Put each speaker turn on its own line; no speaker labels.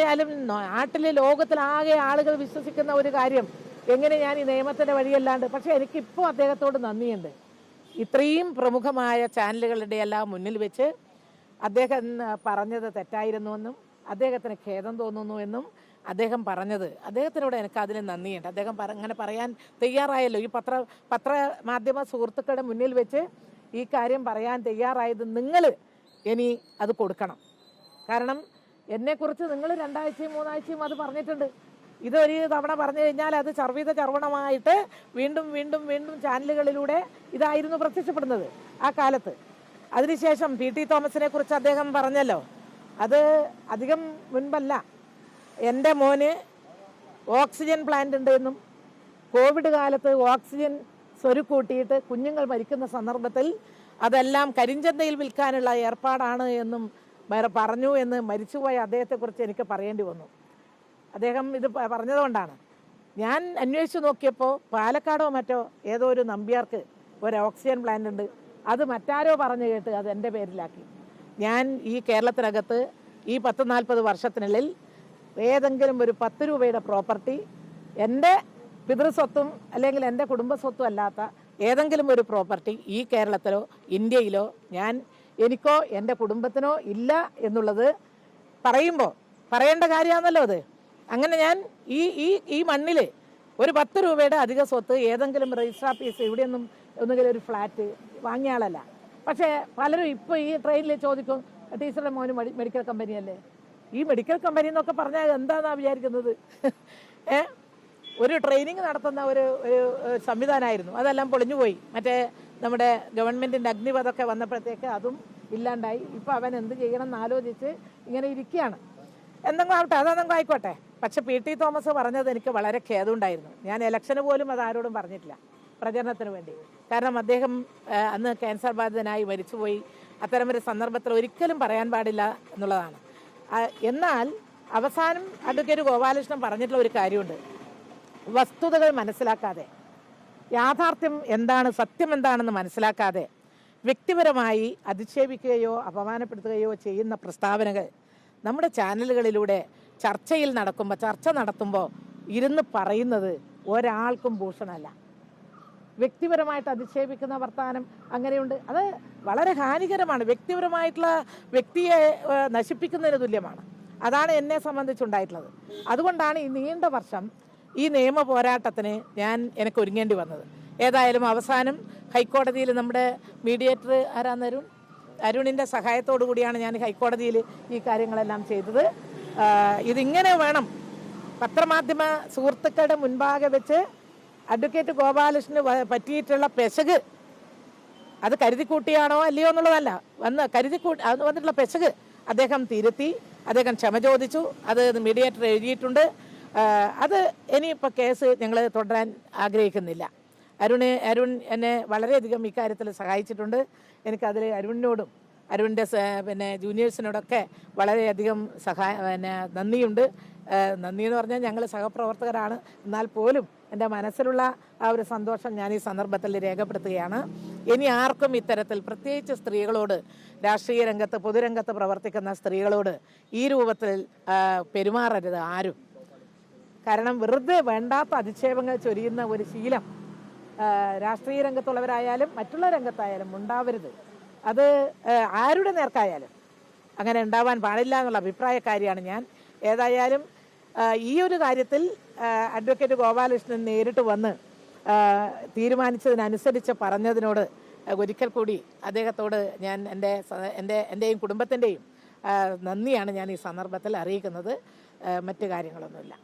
ഏതായാലും നാട്ടിലെ ലോകത്തിലാകെ ആളുകൾ വിശ്വസിക്കുന്ന ഒരു കാര്യം എങ്ങനെ ഞാൻ ഈ നിയമത്തിന്റെ വഴിയല്ലാണ്ട് പക്ഷെ എനിക്കിപ്പോൾ അദ്ദേഹത്തോട് നന്ദിയുണ്ട്. ഇത്രയും പ്രമുഖമായ ചാനലുകളുടെ എല്ലാം മുന്നിൽ വെച്ച് അദ്ദേഹം പറഞ്ഞത് തെറ്റായിരുന്നുവെന്നും അദ്ദേഹത്തിന് ഖേദം തോന്നുന്നു എന്നും അദ്ദേഹം പറഞ്ഞത്. അദ്ദേഹത്തിനോട് എനിക്ക് അതിന് നന്ദിയുണ്ട്. അദ്ദേഹം അങ്ങനെ പറയാൻ തയ്യാറായല്ലോ. ഈ പത്ര പത്ര മാധ്യമ സുഹൃത്തുക്കളുടെ മുന്നിൽ വെച്ച് ഈ കാര്യം പറയാൻ തയ്യാറായത് നിങ്ങൾ ഇനി അത് കൊടുക്കണം. കാരണം എന്നെക്കുറിച്ച് നിങ്ങൾ രണ്ടാഴ്ചയും മൂന്നാഴ്ചയും അത് പറഞ്ഞിട്ടുണ്ട്. ഇതൊരു തവണ പറഞ്ഞു കഴിഞ്ഞാൽ അത് ചർവീത ചർവണമായിട്ട് വീണ്ടും വീണ്ടും വീണ്ടും ചാനലുകളിലൂടെ ഇതായിരുന്നു പ്രത്യക്ഷപ്പെടുന്നത് ആ കാലത്ത്. അതിനുശേഷം പി ടി തോമസിനെ കുറിച്ച് അദ്ദേഹം പറഞ്ഞല്ലോ അത് അധികം മുൻപല്ല. എന്റെ മോന് ഓക്സിജൻ പ്ലാന്റ് ഉണ്ട് എന്നും കോവിഡ് കാലത്ത് ഓക്സിജൻ സ്വരുക്കൂട്ടിയിട്ട് കുഞ്ഞുങ്ങൾ മരിക്കുന്ന സന്ദർഭത്തിൽ അതെല്ലാം കരിഞ്ചന്തയിൽ വിൽക്കാനുള്ള ഏർപ്പാടാണ് എന്നും പറഞ്ഞു എന്ന് മരിച്ചുപോയ അദ്ദേഹത്തെക്കുറിച്ച് എനിക്ക് പറയേണ്ടി വന്നു. അദ്ദേഹം ഇത് പറഞ്ഞതുകൊണ്ടാണ്. ഞാൻ അന്വേഷിച്ച് നോക്കിയപ്പോൾ പാലക്കാടോ മറ്റോ ഏതോ ഒരു നമ്പ്യാർക്ക് ഒരു ഓക്സിജൻ പ്ലാന്റ് ഉണ്ട്. അത് മറ്റാരോ പറഞ്ഞു കേട്ട് അത് എന്റെ പേരിലാക്കി. ഞാൻ ഈ കേരളത്തിനകത്ത് ഈ പത്ത് നാൽപ്പത് വർഷത്തിനുള്ളിൽ ഏതെങ്കിലും ഒരു പത്ത് രൂപയുടെ പ്രോപ്പർട്ടി എന്റെ പിതൃസ്വത്തും അല്ലെങ്കിൽ എന്റെ കുടുംബസ്വത്തും അല്ലാത്ത ഏതെങ്കിലും ഒരു പ്രോപ്പർട്ടി ഈ കേരളത്തിലോ ഇന്ത്യയിലോ ഞാൻ എനിക്കോ എന്റെ കുടുംബത്തിനോ ഇല്ല എന്നുള്ളത് പറയുമ്പോൾ പറയേണ്ട കാര്യമാണല്ലോ അത്. അങ്ങനെ ഞാൻ ഈ ഈ ഈ മണ്ണിൽ ഒരു പത്ത് രൂപയുടെ അധിക സ്വത്ത് ഏതെങ്കിലും രജിസ്റ്റർ ഓഫീസ് ഇവിടെയൊന്നും ഒന്നുകിലും ഒരു ഫ്ലാറ്റ് വാങ്ങിയ ആളല്ല. പക്ഷേ പലരും ഇപ്പോൾ ഈ ട്രെയിനിൽ ചോദിക്കും ടീച്ചറുടെ മോന് മെഡിക്കൽ കമ്പനിയല്ലേ ഈ മെഡിക്കൽ കമ്പനി എന്നൊക്കെ പറഞ്ഞാൽ എന്താണെന്നാണ് വിചാരിക്കുന്നത്? ഏ? ഒരു ട്രെയിനിങ് നടത്തുന്ന ഒരു ഒരു സംവിധാനമായിരുന്നു അതെല്ലാം പൊളിഞ്ഞു പോയി മറ്റേ നമ്മുടെ ഗവൺമെന്റിന്റെ അഗ്നിപഥമൊക്കെ വന്നപ്പോഴത്തേക്ക് അതും ഇല്ലാണ്ടായി. ഇപ്പൊ അവൻ എന്ത് ചെയ്യണം എന്നാലോചിച്ച് ഇങ്ങനെ ഇരിക്കുകയാണ്. എന്തെങ്കിലും ആവട്ടെ അതെന്തെങ്കിലും ആയിക്കോട്ടെ. പക്ഷെ പി ടി തോമസ് പറഞ്ഞത് എനിക്ക് വളരെ ഖേദമുണ്ടായിരുന്നു. ഞാൻ ഇലക്ഷന് പോലും അത് ആരോടും പറഞ്ഞിട്ടില്ല പ്രചരണത്തിന് വേണ്ടി. കാരണം അദ്ദേഹം അന്ന് ക്യാൻസർ ബാധിതനായി മരിച്ചുപോയി. അത്തരമൊരു സന്ദർഭത്തിൽ ഒരിക്കലും പറയാൻ പാടില്ല എന്നുള്ളതാണ്. എന്നാൽ അവസാനം അഡ്വക്കേറ്റ് ഗോപാലകൃഷ്ണൻ പറഞ്ഞിട്ടുള്ള ഒരു കാര്യമുണ്ട്. വസ്തുതകൾ മനസ്സിലാക്കാതെ യാഥാർത്ഥ്യം എന്താണ് സത്യം എന്താണെന്ന് മനസ്സിലാക്കാതെ വ്യക്തിപരമായി അധിക്ഷേപിക്കുകയോ അപമാനപ്പെടുത്തുകയോ ചെയ്യുന്ന പ്രസ്താവനകൾ നമ്മുടെ ചാനലുകളിലൂടെ ചർച്ചയിൽ നടക്കുമ്പോൾ ചർച്ച നടത്തുമ്പോൾ ഇരുന്ന് പറയുന്നത് ഒരാൾക്കും ഭൂഷണമല്ല. വ്യക്തിപരമായിട്ട് അധിക്ഷേപിക്കുന്ന വർത്തമാനം അങ്ങനെയുണ്ട്. അത് വളരെ ഹാനികരമാണ്. വ്യക്തിപരമായിട്ടുള്ള വ്യക്തിയെ നശിപ്പിക്കുന്നതിന് തുല്യമാണ്. അതാണ് എന്നെ സംബന്ധിച്ചുണ്ടായിട്ടുള്ളത്. അതുകൊണ്ടാണ് ഈ നീണ്ട വർഷം ഈ നിയമ പോരാട്ടത്തിന് ഞാൻ എനിക്ക് ഒരുങ്ങേണ്ടി വന്നത്. ഏതായാലും അവസാനം ഹൈക്കോടതിയിൽ നമ്മുടെ മീഡിയേറ്റർ ആരാന്ന് അരുൺ? അരുണിന്റെ സഹായത്തോടു കൂടിയാണ് ഞാൻ ഹൈക്കോടതിയിൽ ഈ കാര്യങ്ങളെല്ലാം ചെയ്തത്. ഇതിങ്ങനെ വേണം പത്രമാധ്യമ സുഹൃത്തുക്കളുടെ മുൻപാകെ വെച്ച് അഡ്വക്കേറ്റ് ഗോപാലകൃഷ്ണന് പറ്റിയിട്ടുള്ള പെശക് അത് കരുതിക്കൂട്ടിയാണോ അല്ലയോ എന്നുള്ളതല്ല. വന്ന് കരുതിക്കൂട്ടി അത് വന്നിട്ടുള്ള പെശക് അദ്ദേഹം തിരുത്തി അദ്ദേഹം ക്ഷമ ചോദിച്ചു. അത് മീഡിയേറ്റർ എഴുതിയിട്ടുണ്ട്. അത് ഇനിയിപ്പോൾ കേസ് ഞങ്ങൾ തുടരാൻ ആഗ്രഹിക്കുന്നില്ല. അരുണ് അരുൺ എന്നെ വളരെയധികം ഇക്കാര്യത്തിൽ സഹായിച്ചിട്ടുണ്ട്. എനിക്കതിൽ അരുണിനോടും അരുണിന്റെ പിന്നെ ജൂനിയേഴ്സിനോടൊക്കെ വളരെയധികം സഹായ പിന്നെ നന്ദിയുണ്ട്. നന്ദി എന്ന് പറഞ്ഞാൽ ഞങ്ങൾ സഹപ്രവർത്തകരാണ്. എന്നാൽ പോലും എന്റെ മനസ്സിലുള്ള ആ ഒരു സന്തോഷം ഞാൻ ഈ സന്ദർഭത്തിൽ രേഖപ്പെടുത്തുകയാണ്. ഇനി ആർക്കും ഇത്തരത്തിൽ പ്രത്യേകിച്ച് സ്ത്രീകളോട് രാഷ്ട്രീയ രംഗത്ത് പൊതുരംഗത്ത് പ്രവർത്തിക്കുന്ന സ്ത്രീകളോട് ഈ രൂപത്തിൽ പെരുമാറരുത് ആരും. കാരണം വെറുതെ വേണ്ടാത്ത അധിക്ഷേപങ്ങൾ ചൊരിയുന്ന ഒരു ശീലം രാഷ്ട്രീയ രംഗത്തുള്ളവരായാലും മറ്റുള്ള രംഗത്തായാലും ഉണ്ടാവരുത്. അത് ആരുടെ നേർക്കായാലും അങ്ങനെ ഉണ്ടാവാൻ പാടില്ല എന്നുള്ള അഭിപ്രായക്കാരിയാണ് ഞാൻ. ഏതായാലും ഈ ഒരു കാര്യത്തിൽ അഡ്വക്കേറ്റ് ഗോപാലകൃഷ്ണൻ നേരിട്ട് വന്ന് തീരുമാനിച്ചതിനനുസരിച്ച് പറഞ്ഞതിനോട് ഒരിക്കൽ കൂടി അദ്ദേഹത്തോട് ഞാൻ എന്റെ എന്റെ എന്റെയും കുടുംബത്തിന്റെയും നന്ദിയാണ് ഞാൻ ഈ സന്ദർഭത്തിൽ അറിയിക്കുന്നത്. മറ്റു കാര്യങ്ങളൊന്നുമില്ല.